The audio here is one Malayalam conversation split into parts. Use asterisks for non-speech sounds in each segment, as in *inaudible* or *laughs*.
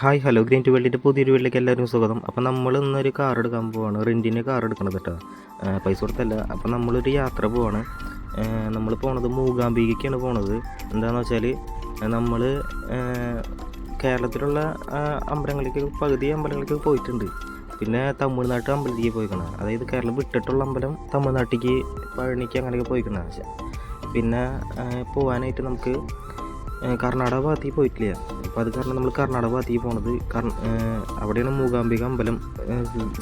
ഹായ് ഹലോ ഗ്രീൻ ടു വേൾഡിന്റെ പുതിയൊരു വീട്ടിലേക്ക് എല്ലാവരും സുഖം അപ്പോൾ നമ്മൾ ഇന്നൊരു കാർ എടുക്കാൻ പോവാണ്. റെന്റിന് കാർ എടുക്കണത് കേട്ടോ. പൈസ കൊടുത്തല്ല. അപ്പോൾ നമ്മളൊരു യാത്ര പോവാണ്. നമ്മൾ പോണത് മൂകാംബികയ്ക്കാണ് പോണത്. എന്താണെന്ന് വെച്ചാൽ നമ്മൾ കേരളത്തിലുള്ള അമ്പലങ്ങളിലേക്ക് പകുതി അമ്പലങ്ങളിലേക്ക് പോയിട്ടുണ്ട്. പിന്നെ തമിഴ്നാട്ട് അമ്പലത്തിലേക്ക് പോയിക്കണം. അതായത് കേരളം വിട്ടിട്ടുള്ള അമ്പലം തമിഴ്നാട്ടിലേക്ക് പഴനിക്ക് അങ്ങനെയൊക്കെ പോയിക്കണം. പിന്നെ പോകാനായിട്ട് നമുക്ക് കർണാടക ഭാഗത്തേക്ക് പോയിട്ടില്ല. അപ്പോൾ അത് കാരണം നമ്മൾ കർണാടക ഭാഗത്തേക്ക് പോണത് അവിടെയാണ് മൂകാംബിക അമ്പലം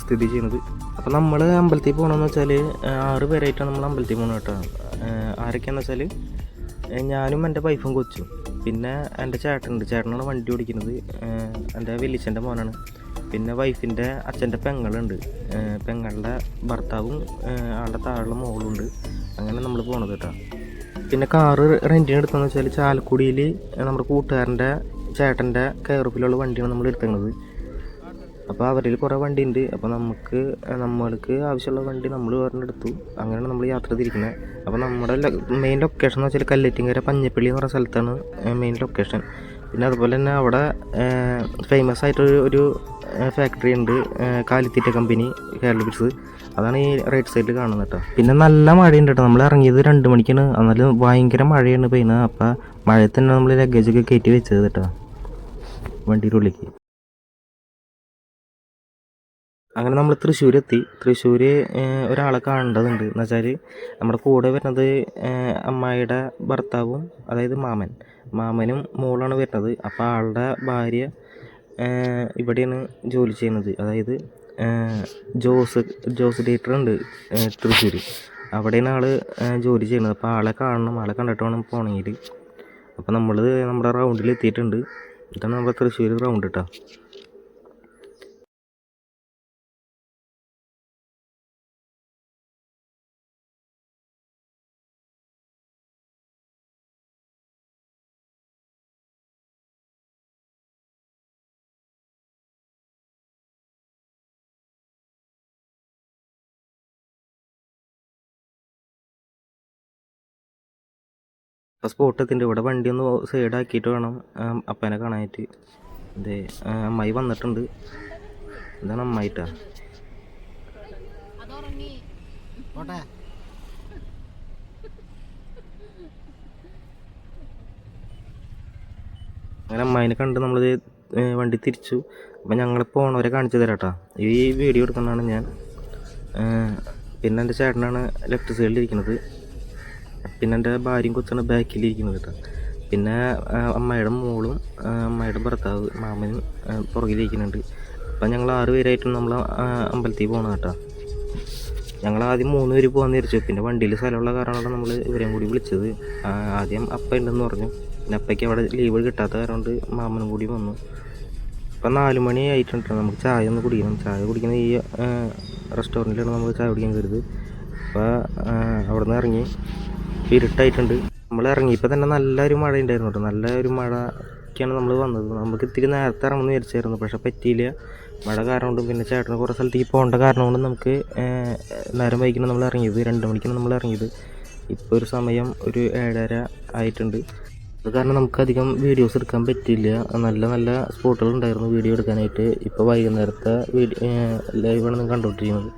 സ്ഥിതി ചെയ്യുന്നത് അപ്പോൾ നമ്മൾ അമ്പലത്തിൽ പോകണമെന്ന് വെച്ചാൽ ആറ് പേരായിട്ടാണ് നമ്മൾ അമ്പലത്തിൽ പോകുന്നത് കേട്ടോ. ആരൊക്കെയാണെന്ന് വെച്ചാൽ ഞാനും എന്റെ വൈഫും കൊച്ചും. പിന്നെ എന്റെ ചേട്ടനുണ്ട്. ചേട്ടനാണ് വണ്ടി ഓടിക്കുന്നത്. എന്റെ വലിയച്ഛന്റെ മോനാണ്. പിന്നെ വൈഫിന്റെ അച്ഛന്റെ പെങ്ങളുണ്ട്. പെങ്ങളുടെ ഭർത്താവും ആളുടെ ആളുടെ താഴെയുള്ള മോളുണ്ട്. അങ്ങനെ നമ്മൾ പോണത് കേട്ടോ. പിന്നെ കാറ് റെന്റിന് എടുത്തതെന്ന് വെച്ചാൽ ചാലക്കുടിയിൽ നമ്മുടെ കൂട്ടുകാരന്റെ ചേട്ടന്റെ കയറുപ്പിലുള്ള വണ്ടിയാണ് നമ്മൾ എടുത്തേക്കുന്നത് അപ്പോൾ അവരിൽ കുറേ വണ്ടി ഉണ്ട് അപ്പോൾ നമുക്ക് നമ്മൾക്ക് ആവശ്യമുള്ള വണ്ടി നമ്മൾ വേറെ എടുത്തു. അങ്ങനെയാണ് നമ്മൾ യാത്ര തിരിക്കുന്നത് അപ്പോൾ നമ്മുടെ മെയിൻ ലൊക്കേഷൻ എന്ന് വെച്ചാൽ കല്ലേറ്റിങ്ങര പഞ്ഞപ്പള്ളി എന്ന് പറയുന്ന സ്ഥലത്താണ് മെയിൻ ലൊക്കേഷൻ പിന്നെ അതുപോലെ തന്നെ അവിടെ ഫേമസ് ആയിട്ടൊരു ഒരു ഫാക്ടറി ഉണ്ട് കാലിത്തീറ്റ കമ്പനി കേരള ബിറ്റ്സ് അതാണ് ഈ റൈറ്റ് സൈഡിൽ കാണുന്നത് കേട്ടോ. പിന്നെ നല്ല മഴയുണ്ട് കേട്ടോ. നമ്മൾ ഇറങ്ങിയത് രണ്ട് മണിക്കാണ്. എന്നാലും ഭയങ്കര മഴയാണ് പെയ്യുന്നത്. അപ്പോൾ മഴയിൽ തന്നെ നമ്മൾ ലഗേജൊക്കെ കയറ്റി വെച്ചത് കേട്ടോ. വണ്ടിയുടെ ഉള്ളിലേക്ക് അങ്ങനെ നമ്മൾ തൃശ്ശൂർ എത്തി തൃശ്ശൂർ ഒരാളെ കാണേണ്ടതുണ്ട്. എന്ന് വെച്ചാൽ നമ്മുടെ കൂടെ വരുന്നത് അമ്മായിയുടെ ഭർത്താവും അതായത് മാമൻ. മാമനും മോളാണ് വരുന്നത്. അപ്പോൾ ആളുടെ ഭാര്യ ഇവിടെയാണ് ജോലി ചെയ്യുന്നത്. അതായത് ജോസ് ജോസ് തിയേറ്റർ ഉണ്ട് തൃശ്ശൂർ അവിടെയാണ് ആൾ ജോലി ചെയ്യുന്നത്. അപ്പോൾ ആളെ കാണണം. ആളെ കണ്ടിട്ട് വേണം പോകണമെങ്കിൽ അപ്പോൾ നമ്മൾ നമ്മുടെ റൗണ്ടിൽ എത്തിയിട്ടുണ്ട് ഇതാണ് നമ്മുടെ തൃശ്ശൂർ ഗ്രൗണ്ട് കേട്ടോ അപ്പോൾ സ്പോട്ട് എത്തിന്റെ ഇവിടെ വണ്ടി ഒന്ന് സൈഡ് ആക്കിയിട്ട് വേണം ആ, അപ്പനെ കാണാനായിട്ട്. അതെ അമ്മായി വന്നിട്ടുണ്ട്. ഇതാണ് അമ്മായിട്ടാ. അങ്ങനെ അമ്മായിനെ കണ്ട് നമ്മൾ വണ്ടി തിരിച്ചു. അപ്പം ഞങ്ങൾ പോണവരെ കാണിച്ചു തരാം കേട്ടോ ഈ വീഡിയോ എടുക്കുന്നതാണ് ഞാൻ. പിന്നെ എന്റെ ചേട്ടനാണ് ലെഫ്റ്റ് സൈഡിൽ ഇരിക്കുന്നത്. പിന്നെ എന്റെ ഭാര്യയും കൊച്ചാണ് ബാക്കിലിരിക്കുന്നത് കേട്ടോ. പിന്നെ അമ്മയുടെ മോളും അമ്മയുടെ ഭർത്താവ് മാമനും പുറകിലിരിക്കുന്നുണ്ട്. അപ്പം ഞങ്ങൾ ആറ് പേരായിട്ടും നമ്മൾ അമ്പലത്തിൽ പോകണം കേട്ടോ. ഞങ്ങൾ ആദ്യം മൂന്ന് പേര് പോകാൻ തിരിച്ചു പിന്നെ വണ്ടിയിൽ സ്ഥലമുള്ള കാരണമാണ് നമ്മൾ ഇവരെയും കൂടി വിളിച്ചത്. ആദ്യം അപ്പ ഉണ്ടെന്ന് പറഞ്ഞു. പിന്നെ അപ്പയ്ക്ക് അവിടെ ലീവ് കിട്ടാത്ത കാരണം മാമനും കൂടി വന്നു. ഇപ്പം നാല് മണി ആയിട്ടുണ്ട് നമുക്ക് ചായ ഒന്ന് കുടിക്കണം. ചായ കുടിക്കുന്ന ഈ റെസ്റ്റോറന്റിലാണ് നമ്മൾ ചായ കുടിക്കാൻ കരുത്. അപ്പോൾ അവിടെ നിന്ന് ഇറങ്ങി. ഇരുട്ടായിട്ടുണ്ട്. നമ്മൾ ഇറങ്ങിയപ്പോൾ തന്നെ നല്ലൊരു മഴ ഉണ്ടായിരുന്നു കേട്ടോ. നല്ലൊരു മഴയ്ക്കാണ് നമ്മൾ വന്നത്. നമുക്ക് ഇത്തിരി നേരത്തെ ഇറങ്ങുമെന്ന് വിചാരിച്ചായിരുന്നു പക്ഷെ പറ്റിയില്ല. മഴ കാരണം കൊണ്ടും പിന്നെ ചേട്ടന് കുറേ സ്ഥലത്തേക്ക് പോകേണ്ട കാരണം കൊണ്ട് നമുക്ക് നേരം വൈകിട്ട് നമ്മൾ ഇറങ്ങിയത്. രണ്ട് മണിക്കാണ് നമ്മൾ ഇറങ്ങിയത്. ഇപ്പോൾ ഒരു സമയം ഒരു ഏഴര ആയിട്ടുണ്ട്. അത് കാരണം നമുക്കധികം വീഡിയോസ് എടുക്കാൻ പറ്റില്ല നല്ല നല്ല സ്പോട്ടുകൾ ഉണ്ടായിരുന്നു വീഡിയോ എടുക്കാനായിട്ട്. ഇപ്പോൾ വൈകുന്നേരത്തെ വീഡിയോ ലൈവാണ് കണ്ടുകൊണ്ടിരിക്കുന്നത്.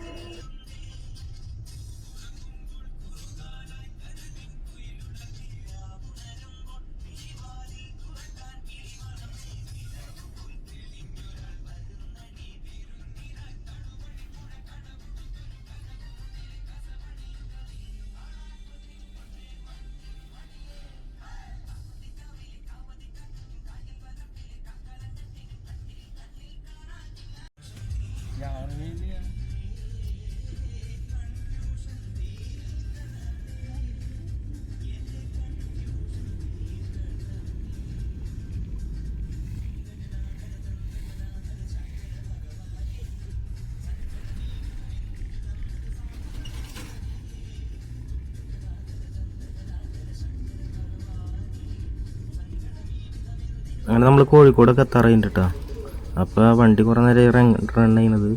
അങ്ങനെ നമ്മൾ കോഴിക്കോടൊക്കെ എത്താറുണ്ട് കേട്ടോ അപ്പോൾ ആ വണ്ടി കുറേ നേരം റൺ ചെയ്യുന്നത്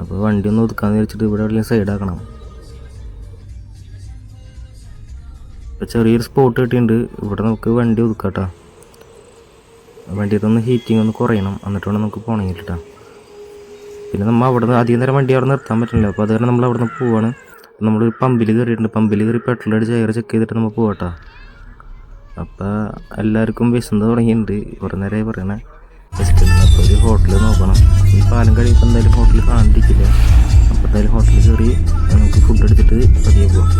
അപ്പോൾ വണ്ടി ഒന്ന് ഒതുക്കാന്ന് വെച്ചിട്ട് ഇവിടെ എവിടെയും സൈഡ് ആക്കണം. ഇപ്പോൾ ചെറിയൊരു സ്പോട്ട് കിട്ടിയിട്ടുണ്ട്. ഇവിടെ നമുക്ക് വണ്ടി ഒതുക്കാട്ടാ. കേട്ടോ വണ്ടിയുടെ ഒന്ന് ഹീറ്റിംഗ് ഒന്ന് കുറയണം. എന്നിട്ട് വേണം നമുക്ക് പോകണമെങ്കിൽ കേട്ടോ പിന്നെ നമ്മൾ അവിടെ നിന്ന് അധികം നേരം വണ്ടി അവിടെ നിർത്താൻ പറ്റില്ല അപ്പോൾ അത് കാരണം നമ്മൾ അവിടെ നിന്ന് പോവാണ് നമ്മളൊരു പമ്പിൽ കയറിയിട്ടുണ്ട്. പമ്പിൽ കയറി പെട്രോൾ അടിച്ച് എയർ ചെക്ക് ചെയ്തിട്ട് നമ്മൾ പോകട്ടോ അപ്പോൾ എല്ലാവർക്കും വിശന്ന് തുടങ്ങിയിട്ടുണ്ട്. കുറേ നേരമായി പറയണേ. ഒരു ഹോട്ടൽ നോക്കണം. ഈ പാലം കഴിയുമ്പോൾ എന്തായാലും ഹോട്ടലിൽ കാണാണ്ടിരിക്കില്ല അപ്പോൾ എന്തായാലും ഹോട്ടലിൽ കയറി നമുക്ക് ഫുഡ് എടുത്തിട്ട് പതിയെ പോവാം.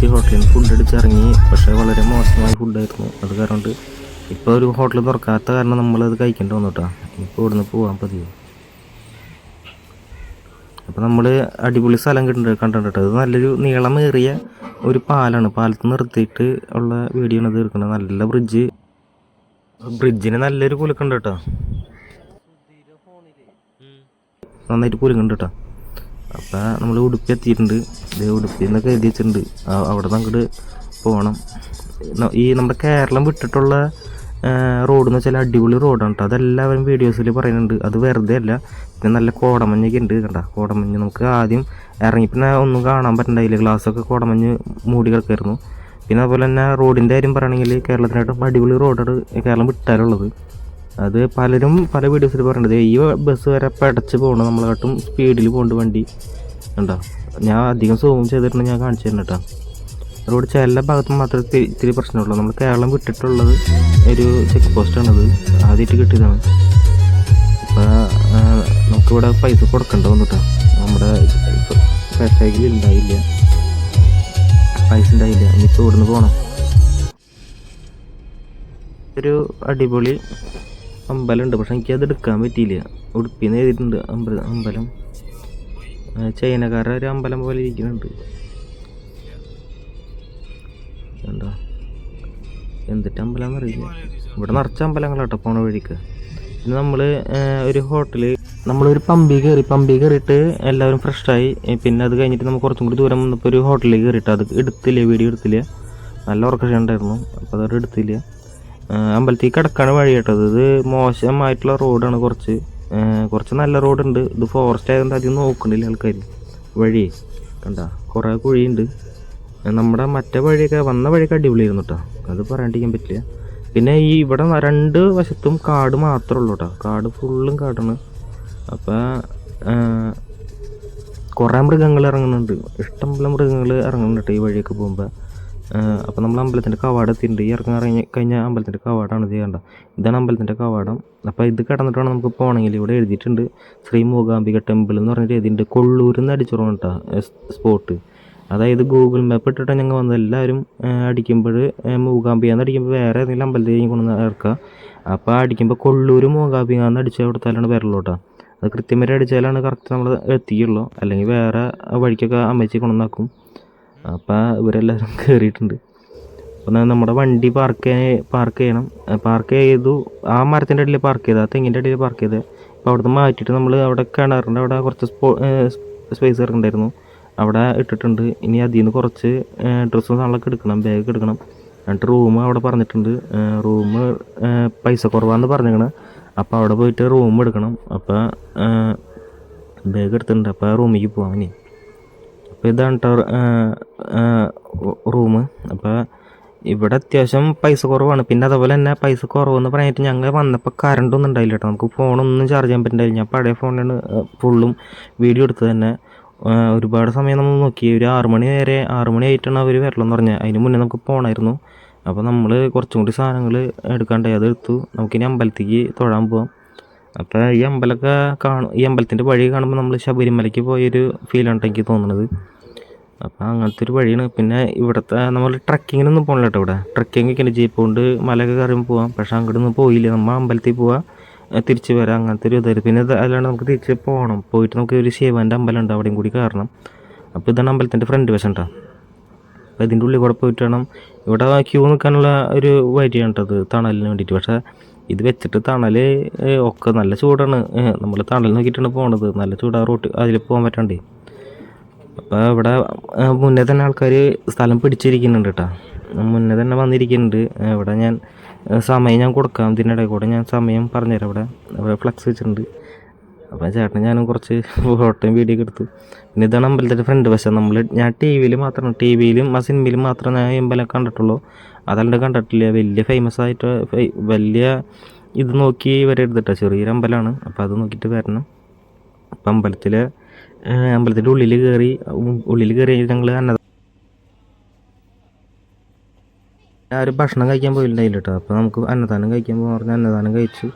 ഹോട്ടലിലെത്തി ഹോട്ടലിൽ നിന്ന് ഫുഡ് അടിച്ചിറങ്ങി. പക്ഷേ വളരെ മോശമായ ഫുഡായിരുന്നു അത് കാരണം ഇപ്പോൾ ഒരു ഹോട്ടൽ തുറക്കാത്ത കാരണം നമ്മളത് കഴിക്കേണ്ടി വന്നു കേട്ടോ ഇപ്പോൾ ഇവിടുന്ന് പോകാൻ പതിവ് അപ്പോൾ നമ്മൾ അടിപൊളി സ്ഥലം കിട്ടുന്നുണ്ട് കണ്ടിട്ടുണ്ട് ഇത് നല്ലൊരു നീളമേറിയ ഒരു പാലാണ്. പാലത്ത് നിർത്തിയിട്ട് ഉള്ള വീഡിയോ ആണ് തീർക്കുന്നത് നല്ല ബ്രിഡ്ജ് ബ്രിഡ്ജിന് നല്ലൊരു കുലുക്കുണ്ട് കേട്ടോ നന്നായിട്ട് കുലുക്കുണ്ട് കേട്ടോ അപ്പം നമ്മൾ ഉടുപ്പി എത്തിയിട്ടുണ്ട് ഇത് ഉടുപ്പി എന്നൊക്കെ എഴുതി വെച്ചിട്ടുണ്ട് അവിടെ നിന്ന് അങ്ങോട്ട് പോകണം ഈ നമ്മുടെ കേരളം വിട്ടിട്ടുള്ള റോഡ് എന്ന് വെച്ചാൽ അടിപൊളി റോഡാണ് കേട്ടോ അതെല്ലാവരും വീഡിയോസിൽ പറയുന്നുണ്ട്. അത് വെറുതെ അല്ല പിന്നെ നല്ല കോടമഞ്ഞൊക്കെ ഉണ്ട് കണ്ട. കോടമഞ്ഞ് നമുക്ക് ആദ്യം ഇറങ്ങി പിന്നെ ഒന്നും കാണാൻ പറ്റണ്ടായില്ല. ഗ്ലാസ്സൊക്കെ കോടമഞ്ഞ് മൂടി കിടക്കായിരുന്നു. പിന്നെ അതുപോലെ തന്നെ റോഡിന്റെ കാര്യം പറയുകയാണെങ്കിൽ കേരളത്തിനായിട്ടും അടിപൊളി റോഡാണ് കേരളം വിട്ടാലുള്ളത്. അത് പലരും പല വീഡിയോസിൽ പറയണത്. ഈ ബസ് വരെ പടച്ച് പോകണം നമ്മളെക്കാട്ടും സ്പീഡിൽ പോകേണ്ട വണ്ടി ഉണ്ടോ? ഞാൻ അധികം സൂം ചെയ്തിട്ടുണ്ട് ഞാൻ കാണിച്ചു തരുന്നു കേട്ടോ. റോഡ് ചില ഭാഗത്ത് മാത്രമേ ഇത്തിരി പ്രശ്നമുള്ളൂ. നമ്മൾ കേരളം വിട്ടിട്ടുള്ളത് ഒരു ചെക്ക് പോസ്റ്റാണത് ആദ്യമായിട്ട് കിട്ടിയതാണ്. അപ്പോൾ നമുക്കിവിടെ പൈസ കൊടുക്കണ്ട വന്നിട്ടാ നമ്മുടെ ഫാസ്ടാഗിൽ ഉണ്ടായില്ല പൈസ ഉണ്ടായില്ല ഇനിയിപ്പോൾ ഇവിടുന്ന് പോകണം ഒരു അടിപൊളി അമ്പലമുണ്ട്. പക്ഷെ എനിക്കത് എടുക്കാൻ പറ്റിയില്ല. ഉടുപ്പിന്ന് എഴുതിയിട്ടുണ്ട് അമ്പലം. അമ്പലം ചൈനക്കാരുടെ ഒരു അമ്പലം പോലെ ഇരിക്കുന്നുണ്ട്. എന്താ എന്തിട്ട് അമ്പലം അറിയില്ല ഇവിടെ നിറച്ച അമ്പലങ്ങളാട്ടോ പോണ വഴിക്ക്. പിന്നെ നമ്മൾ ഒരു ഹോട്ടൽ. നമ്മളൊരു പമ്പി കയറി പമ്പി കയറിയിട്ട് എല്ലാവരും ഫ്രഷായി പിന്നെ അത് കഴിഞ്ഞിട്ട് നമ്മൾ കുറച്ചും കൂടി ദൂരം വന്നപ്പോൾ ഒരു ഹോട്ടലിൽ കയറിയിട്ട് അത് എടുത്തില്ല വീഡിയോ എടുത്തില്ല? നല്ല ഉറക്കം ഉണ്ടായിരുന്നു. അപ്പോൾ അതവിടെ എടുത്തില്ല? അമ്പലത്തിൽ കിടക്കാണ് വഴി കേട്ടത് ഇത് മോശമായിട്ടുള്ള റോഡാണ് കുറച്ച്. കുറച്ച് നല്ല റോഡുണ്ട്. ഇത് ഫോറസ്റ്റ് ആയതുകൊണ്ട് അധികം നോക്കണില്ല ആൾക്കാർ വഴി കണ്ട? കുറേ കുഴിയുണ്ട്. നമ്മുടെ മറ്റേ വഴിയൊക്കെ വന്ന വഴിയൊക്കെ അടിപൊളിയായിരുന്നു കേട്ടോ അത് പറയാണ്ടിരിക്കാൻ പറ്റില്ല. പിന്നെ ഈ ഇവിടെ രണ്ട് വശത്തും കാട് മാത്രമേ ഉള്ളൂ കേട്ടോ കാട് ഫുള്ളും കാടാണ്. അപ്പോൾ കുറേ മൃഗങ്ങൾ ഇറങ്ങുന്നുണ്ട്. ഇഷ്ടംപോലെ മൃഗങ്ങൾ ഇറങ്ങുന്നുണ്ട് ഈ വഴിയൊക്കെ പോകുമ്പോൾ അപ്പോൾ നമ്മൾ അമ്പലത്തിന്റെ കവാടം എത്തിയിട്ടുണ്ട്. ഈ ഇറങ്ങാൻ ഇറങ്ങി കഴിഞ്ഞാൽ അമ്പലത്തിന്റെ കവാടമാണ് ഇത് ഇതാണ് അമ്പലത്തിന്റെ കവാടം. അപ്പോൾ ഇത് കടന്നിട്ട് വേണം നമുക്ക് പോകണമെങ്കിൽ ഇവിടെ എഴുതിയിട്ടുണ്ട്. ശ്രീ മൂകാംബിക ടെമ്പിൾ എന്ന് പറഞ്ഞിട്ട് എഴുതിയിട്ടുണ്ട്. കൊള്ളൂരിൽ നിന്ന് അടിച്ചോളണം കേട്ടോ സ്പോട്ട്. അതായത് ഗൂഗിൾ മാപ്പ് ഇട്ടിട്ട് ഞങ്ങൾ വന്നത് എല്ലാവരും അടിക്കുമ്പോൾ മൂകാംബിക എന്ന് അടിക്കുമ്പോൾ വേറെ ഏതെങ്കിലും അമ്പലത്തിൽ കൊണ്ടുവന്ന് ഇറക്കുക. അപ്പോൾ അടിക്കുമ്പോൾ കൊള്ളൂർ മൂകാംബിക എന്ന് അടിച്ചാൽ കൊടുത്താലാണ് വരല്ലോ കേട്ടോ അത് കൃത്യമായിട്ട് അടിച്ചാലാണ് കറക്റ്റ് നമ്മൾ എത്തിയുള്ളൂ. അല്ലെങ്കിൽ വേറെ വഴിക്കൊക്കെ അമ്മച്ചി കൊണ്ടുവന്നാക്കും. അപ്പോൾ ഇവരെല്ലാവരും *laughs* കയറിയിട്ടുണ്ട് അപ്പോൾ നമ്മുടെ വണ്ടി പാർക്ക് പാർക്ക് ചെയ്യണം. പാർക്ക് ചെയ്തു. ആ മരത്തിന്റെ അടിയിൽ പാർക്ക് ചെയ്ത്. ആ തെങ്ങിന്റെ അടിയിൽ പാർക്ക് ചെയ്ത്. അപ്പോൾ അവിടുന്ന് മാറ്റിയിട്ട് നമ്മൾ അവിടെ കിണറിന്റെ അവിടെ കുറച്ച് സ്പോ സ്പേസ് ഇറങ്ങണ്ടായിരുന്നു അവിടെ ഇട്ടിട്ടുണ്ട്. ഇനി അതിൽ നിന്ന് കുറച്ച് ഡ്രസ്സും സാധനങ്ങളൊക്കെ എടുക്കണം. ബാഗ് എടുക്കണം. എന്നിട്ട് റൂം അവിടെ പറഞ്ഞിട്ടുണ്ട്. റൂം പൈസ കുറവാന്ന് പറഞ്ഞേക്കണ് അപ്പോൾ അവിടെ പോയിട്ട് റൂം എടുക്കണം. അപ്പോൾ ബാഗ് എടുത്തിട്ടുണ്ട്. അപ്പോൾ റൂമിലേക്ക് പോകാം ഇനി. അപ്പോൾ ഇതാണ് കേട്ടോ റൂം. അപ്പോൾ ഇവിടെ അത്യാവശ്യം പൈസ കുറവാണ്. പിന്നെ അതുപോലെ തന്നെ പൈസ കുറവെന്ന് പറഞ്ഞിട്ട് ഞങ്ങൾ വന്നപ്പോൾ കറണ്ട് ഒന്നും ഉണ്ടായില്ല കേട്ടോ നമുക്ക് ഫോണൊന്നും ചാർജ് ചെയ്യാൻ പറ്റുന്നില്ല ഞാൻ പഴയ ഫോണിലാണ് ഫുള്ളും വീഡിയോ എടുത്ത് തന്നെ. ഒരുപാട് സമയം നമ്മൾ നോക്കി. ഒരു ആറുമണി വരെ ആറ് ആയിട്ടാണ് അവർ വരലെന്ന് പറഞ്ഞത് അതിന് മുന്നേ നമുക്ക് പോകണമായിരുന്നു അപ്പോൾ നമ്മൾ കുറച്ചും കൂടി സാധനങ്ങൾ എടുക്കാണ്ടായി. അത് എടുത്തു. നമുക്കിനി അമ്പലത്തേക്ക് തൊഴാൻ പോവാം. അപ്പോൾ ഈ അമ്പലമൊക്കെ കാണും ഈ അമ്പലത്തിന്റെ വഴി കാണുമ്പോൾ നമ്മൾ ശബരിമലയ്ക്ക് പോയൊരു ഫീലാണ് എനിക്ക് തോന്നുന്നത് അപ്പോൾ അങ്ങനത്തെ ഒരു വഴിയാണ്. പിന്നെ ഇവിടുത്തെ നമ്മൾ ട്രക്കിങ്ങിനൊന്നും പോകണില്ല കേട്ടോ ഇവിടെ. ട്രക്കിംഗ് ഒക്കെ ജീപ്പ് കൊണ്ട് മലയൊക്കെ കയറിയും പോവാം. പക്ഷെ അങ്ങോട്ടൊന്നും പോയില്ല. നമ്മൾ അമ്പലത്തിൽ പോവാം. തിരിച്ചു വരാം. അങ്ങനത്തെ ഒരു ഇതായിരുന്നു പിന്നെ അല്ലാണ്ട് നമുക്ക് തിരിച്ച് പോകണം പോയിട്ട് നമുക്ക് ഒരു ശിവന്റെ അമ്പലം ഉണ്ട്. അവിടെയും കൂടി കയറണം അപ്പോൾ ഇതാണ് അമ്പലത്തിന്റെ ഫ്രണ്ട് വശം കേട്ടോ അപ്പോൾ ഇതിന്റെ ഉള്ളിൽ കൂടെ പോയിട്ട് വേണം. ഇവിടെ ക്യൂ നിൽക്കാനുള്ള ഒരു വഴിയാണ് കേട്ടോ അത് തണലിന് വേണ്ടിയിട്ട്. പക്ഷേ ഇത് വെച്ചിട്ട് തണൽ ഒക്കെ നല്ല ചൂടാണ്. നമ്മൾ തണൽ നോക്കിയിട്ടാണ് പോകണത് നല്ല ചൂടാ റോട്ട് അതിൽ പോകാൻ പറ്റണ്ടേ? അപ്പോൾ ഇവിടെ മുന്നേ തന്നെ ആൾക്കാർ സ്ഥലം പിടിച്ചിരിക്കുന്നുണ്ട് കേട്ടോ മുന്നേ തന്നെ വന്നിരിക്കുന്നുണ്ട്. ഇവിടെ ഞാൻ സമയം ഞാൻ കൊടുക്കാം. ഇതിനിടയിൽ കൂടെ ഞാൻ സമയം പറഞ്ഞുതരാം ഇവിടെ ഫ്ലക്സ് വെച്ചിട്ടുണ്ട്. അപ്പോൾ ചേട്ടൻ ഞാനും കുറച്ച് ഫോട്ടോയും വീഡിയോ എടുത്തു. പിന്നെ ഇതാണ് അമ്പലത്തിന്റെ ഫ്രണ്ട് പക്ഷേ നമ്മൾ ഞാൻ ടി വിയിൽ മാത്രം ടി വിയിലും ആ സിനിമയിലും മാത്രമേ ഞാൻ അമ്പലം കണ്ടിട്ടുള്ളൂ. അതല്ലാണ്ട് കണ്ടിട്ടില്ല. വലിയ ഫേമസ് ആയിട്ട് വലിയ ഇത് നോക്കി വരെ എടുത്തിട്ടാണ് ചെറിയൊരു അമ്പലമാണ്. അപ്പോൾ അത് നോക്കിയിട്ട് വരണം. അപ്പം അമ്പലത്തിൽ അമ്പലത്തിന്റെ ഉള്ളിൽ കയറി ഉള്ളിൽ കയറി ഞങ്ങൾ അന്നദാനം ഒരു ഭക്ഷണം കഴിക്കാൻ പോയില്ല കേട്ടോ അപ്പോൾ നമുക്ക് അന്നദാനം കഴിക്കാൻ പോകാൻ പറഞ്ഞാൽ അന്നദാനം കഴിച്ചു.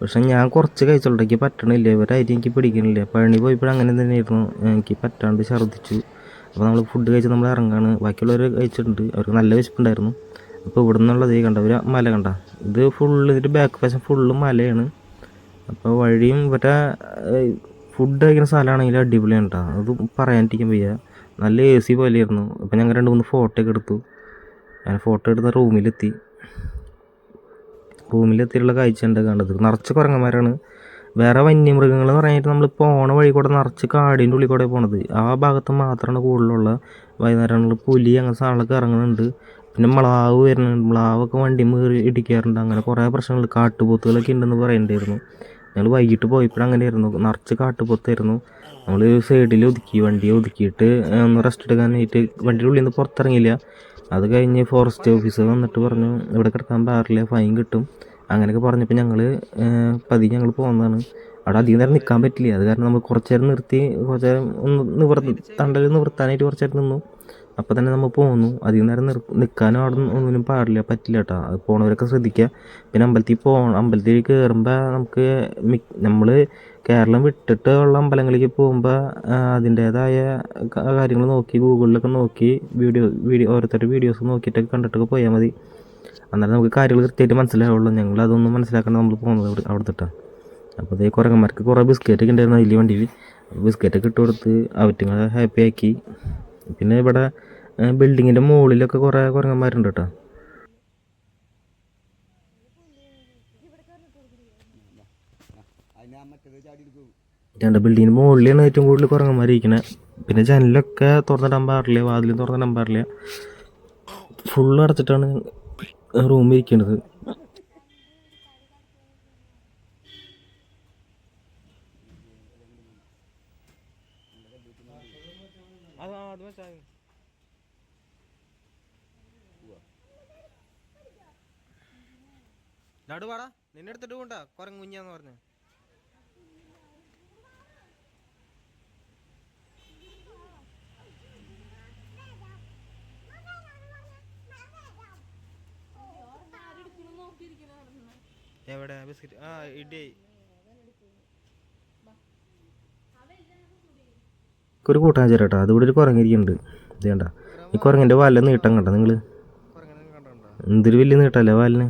പക്ഷെ ഞാൻ കുറച്ച് കഴിച്ചുള്ളൂ എനിക്ക് പറ്റണില്ല ഇവരായിട്ട് എനിക്ക് പിടിക്കണില്ല. പഴനി പോയപ്പോഴും അങ്ങനെ തന്നെയായിരുന്നു എനിക്ക് പറ്റാണ്ട് ഛർദ്ദിച്ചു. അപ്പോൾ നമ്മൾ ഫുഡ് കഴിച്ച് നമ്മൾ ഇറങ്ങാണ്. ബാക്കിയുള്ളവർ കഴിച്ചിട്ടുണ്ട് അവർക്ക് നല്ല വിശപ്പുണ്ടായിരുന്നു. അപ്പോൾ ഇവിടെ നിന്നുള്ളത് കണ്ട ഒരു മല കണ്ട. ഇത് ഫുള്ള് ഇതിന്റെ ബാക്ക് വശം ഫുള്ള് മലയാണ്. അപ്പോൾ വഴിയും ഇവരുടെ ഫുഡ് കഴിക്കുന്ന സ്ഥലമാണെങ്കിൽ അടിപൊളിയാണ് കേട്ടോ. അത് പറയാനിരിക്കാൻ വയ്യ. നല്ല എ സി പോലെയായിരുന്നു. അപ്പോൾ ഞങ്ങൾ രണ്ട് മൂന്ന് ഫോട്ടോ ഒക്കെ എടുത്തു. ഞാൻ ഫോട്ടോ എടുത്ത റൂമിലെത്തി റൂമിലെത്തിയുള്ള കാഴ്ച ഉണ്ട് കണ്ടത്. നിറച്ച് കുരങ്ങന്മാരാണ്. വേറെ വന്യമൃഗങ്ങൾ എന്ന് പറഞ്ഞിട്ട് നമ്മൾ പോണ വഴി കൂടെ നിറച്ച് കാടിന്റെ ഉള്ളിൽ കൂടെ പോണത്. ആ ഭാഗത്ത് മാത്രമാണ് കൂടുതലുള്ള വൈകുന്നേരങ്ങളിൽ പുലി അങ്ങനത്തെ സാധനങ്ങളൊക്കെ ഇറങ്ങുന്നുണ്ട്. പിന്നെ മ്ലാവ് വരുന്നുണ്ട്. മ്ലാവൊക്കെ വണ്ടി മീറി ഇടിക്കാറുണ്ട്. അങ്ങനെ കുറേ പ്രശ്നങ്ങൾ കാട്ടുപോത്തുകളൊക്കെ ഉണ്ടെന്ന് പറയണ്ടായിരുന്നു. ഞങ്ങൾ വൈകിട്ട് പോയപ്പോഴങ്ങനെ ആയിരുന്നു നിറച്ച് കാട്ടുപോത്തായിരുന്നു. നമ്മൾ സൈഡിൽ ഒതുക്കി വണ്ടി ഒതുക്കിയിട്ട് ഒന്ന് റെസ്റ്റ് എടുക്കാനായിട്ട് വണ്ടിയുടെ ഉള്ളിൽ നിന്ന് പുറത്തിറങ്ങിയില്ല. അത് കഴിഞ്ഞ് ഫോറസ്റ്റ് ഓഫീസർ വന്നിട്ട് പറഞ്ഞു ഇവിടെ കിടക്കാൻ പാടില്ല ഫൈൻ കിട്ടും. അങ്ങനെയൊക്കെ പറഞ്ഞപ്പോൾ ഞങ്ങൾ പതി ഞങ്ങൾ പോകുന്നതാണ് അവിടെ അധികം നേരം നിൽക്കാൻ പറ്റില്ല. അത് കാരണം നമ്മൾ കുറച്ച് നേരം നിർത്തി കുറച്ച് നേരം ഒന്ന് നിവർ തണ്ടൽ നിവർത്താനായിട്ട് കുറച്ച് നേരം നിന്നു. അപ്പോൾ തന്നെ നമ്മൾ പോന്നു. അധികം നേരം നിർ നിൽക്കാനും അവിടെ ഒന്നിനും പാടില്ല പറ്റില്ല കേട്ടോ അത് പോണവരൊക്കെ ശ്രദ്ധിക്കുക പിന്നെ അമ്പലത്തിൽ പോകണം അമ്പലത്തിൽ കയറുമ്പോൾ നമുക്ക് നമ്മൾ കേരളം വിട്ടിട്ട് ഉള്ള അമ്പലങ്ങളിലേക്ക് പോകുമ്പോൾ അതിന്റേതായ കാര്യങ്ങൾ നോക്കി ഗൂഗിളിലൊക്കെ നോക്കി വീഡിയോ വീഡിയോ ഓരോരുത്തരുടെ വീഡിയോസ് നോക്കിയിട്ടൊക്കെ കണ്ടിട്ടൊക്കെ പോയാൽ മതി. അന്നേരം നമുക്ക് കാര്യങ്ങൾ കൃത്യമായിട്ട് മനസ്സിലാവുള്ളൂ. ഞങ്ങൾ അതൊന്നും മനസ്സിലാക്കാണ്ട് നമ്മൾ പോകുന്നത് അവിടെ അവിടുത്തെ അപ്പോൾ അതേ കുരങ്ങന്മാർക്ക് കുറേ ബിസ്ക്കറ്റൊക്കെ ഉണ്ടായിരുന്നു അതിൽ വണ്ടിയിൽ ബിസ്ക്കറ്റൊക്കെ ഇട്ട് കൊടുത്ത് അവറ്റുങ്ങളെ ഹാപ്പി ആക്കി. പിന്നെ ഇവിടെ ബിൽഡിങ്ങിന്റെ മുകളിലൊക്കെ കുറേ കുരങ്ങന്മാരുണ്ട് കേട്ടോ രണ്ട് ബിൽഡിങ്ങിന് മുകളിലാണ് ഏറ്റവും കൂടുതൽ കുരങ്ങന്മാർ ഇരിക്കണത് പിന്നെ ജനലൊക്കെ തുറന്നിടാൻ പാടില്ല വാതിലും തുറന്നിടാൻ പാടില്ല. ഫുള്ള് അടച്ചിട്ടാണ് റൂമിൽ ഇരിക്കുന്നത് ലഡു പാടാ നിന്നെ എടുത്തിട്ട് കൊണ്ടാ കുരങ്ങ് കുഞ്ഞാന്ന് പറഞ്ഞു. എവിടെ? ബിസ്ക്കറ്റ്. ആ ഇടി ഒരു കൂട്ടാൻ ചേട്ടാ അതിവിടെ ഒരു കുരങ്ങിരിക്കുന്നുണ്ട് ഇത് കണ്ട. ഈ കുരങ്ങിന്റെ വാലിനെ നീട്ടം കണ്ട നിങ്ങൾ എന്തൊരു വലിയ നീട്ടല്ലേ വാലിന്?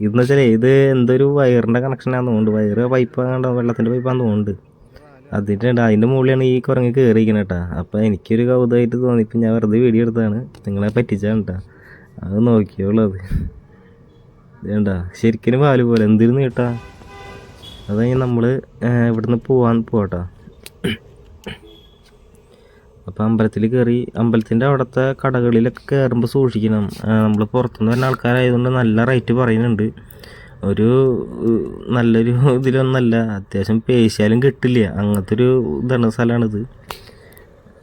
ഇതെന്ന് വെച്ചാൽ ഇത് എന്തൊരു വയറിന്റെ കണക്ഷനാന്ന് തോന്നുന്നുണ്ട്. വയറ് പൈപ്പ് ആണോ വെള്ളത്തിന്റെ പൈപ്പാന്ന് തോന്നുന്നുണ്ട്. അതിന്റെ അതിന്റെ മുകളിലാണ് ഈ കുരങ്ങ് കയറിയിരിക്കുന്നത് കേട്ടോ അപ്പോൾ എനിക്കൊരു കൗതുകമായിട്ട് തോന്നി. ഇപ്പം ഞാൻ വെറുതെ വീഡിയോ എടുത്താണ് നിങ്ങളെ പറ്റിച്ചാണ് കേട്ടോ അത് നോക്കിയോളൂ അത്. വേണ്ട ശരിക്കും പാൽ പോലെ. എന്തിരുന്നു കേട്ടോ? അത് കഴിഞ്ഞ് നമ്മൾ ഇവിടുന്ന് പോവാൻ പോവാട്ടോ അപ്പോൾ അമ്പലത്തിൽ കയറി അമ്പലത്തിന്റെ അവിടുത്തെ കടകളിലൊക്കെ കയറുമ്പോൾ സൂക്ഷിക്കണം. നമ്മൾ പുറത്തുനിന്ന് വരുന്ന ആൾക്കാരായതുകൊണ്ട് നല്ല റേറ്റ് പറയുന്നുണ്ട്. ഒരു നല്ലൊരു *laughs* ഇതിലൊന്നല്ല അത്യാവശ്യം പേശിയാലും കിട്ടില്ല. അങ്ങനത്തെ ഒരു ഇതാണ് സ്ഥലമാണിത്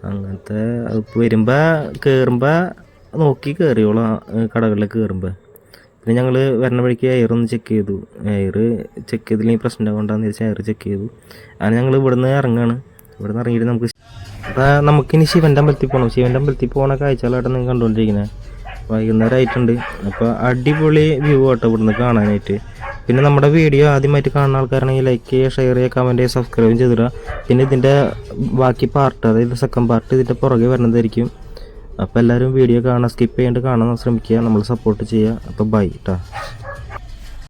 അങ്ങനത്തെ വരുമ്പോൾ കയറുമ്പോൾ നോക്കി കയറിയോളാം കടകളിലേക്ക് കയറുമ്പോൾ പിന്നെ ഞങ്ങൾ വരണ വഴിക്ക് എയർ ഒന്ന് ചെക്ക് ചെയ്തു. എയർ ചെക്ക് ചെയ്തില്ലെങ്കിൽ പ്രശ്നം ഉണ്ടാകൊണ്ടാന്ന് വെച്ചാൽ എയർ ചെക്ക് ചെയ്തു. അങ്ങനെ ഞങ്ങൾ ഇവിടുന്ന് ഇറങ്ങുകയാണ് ഇവിടുന്ന് ഇറങ്ങിയിട്ട് നമുക്ക് അപ്പോൾ നമുക്കിനി ശിവന്റെ അമ്പലത്തിൽ പോകണം ശിവന്റെ അമ്പലത്തിൽ പോകുന്ന കാഴ്ചകളായിട്ട് നിങ്ങൾ കണ്ടുകൊണ്ടിരിക്കുന്നത് വൈകുന്നേരം ആയിട്ടുണ്ട് അപ്പോൾ അടിപൊളി വ്യൂ ആട്ടോ ഇവിടുന്ന് കാണാനായിട്ട്. പിന്നെ നമ്മുടെ വീഡിയോ ആദ്യമായിട്ട് കാണുന്ന ആൾക്കാരാണെങ്കിൽ ലൈക്ക് ചെയ്യുക ഷെയർ ചെയ്യുക കമന്റ് ചെയ്യുക സബ്സ്ക്രൈബ് ചെയ്തിടുക. പിന്നെ ഇതിന്റെ ബാക്കി പാർട്ട് അതായത് സെക്കൻഡ് പാർട്ട് ഇതിന്റെ പുറകെ വരുന്നതായിരിക്കും. അപ്പോൾ എല്ലാവരും വീഡിയോ കാണാൻ സ്കിപ്പ് ചെയ്യാണ്ട് കാണാൻ ശ്രമിക്കുക. നമ്മൾ സപ്പോർട്ട് ചെയ്യുക. അപ്പോൾ ബൈ കേട്ടോ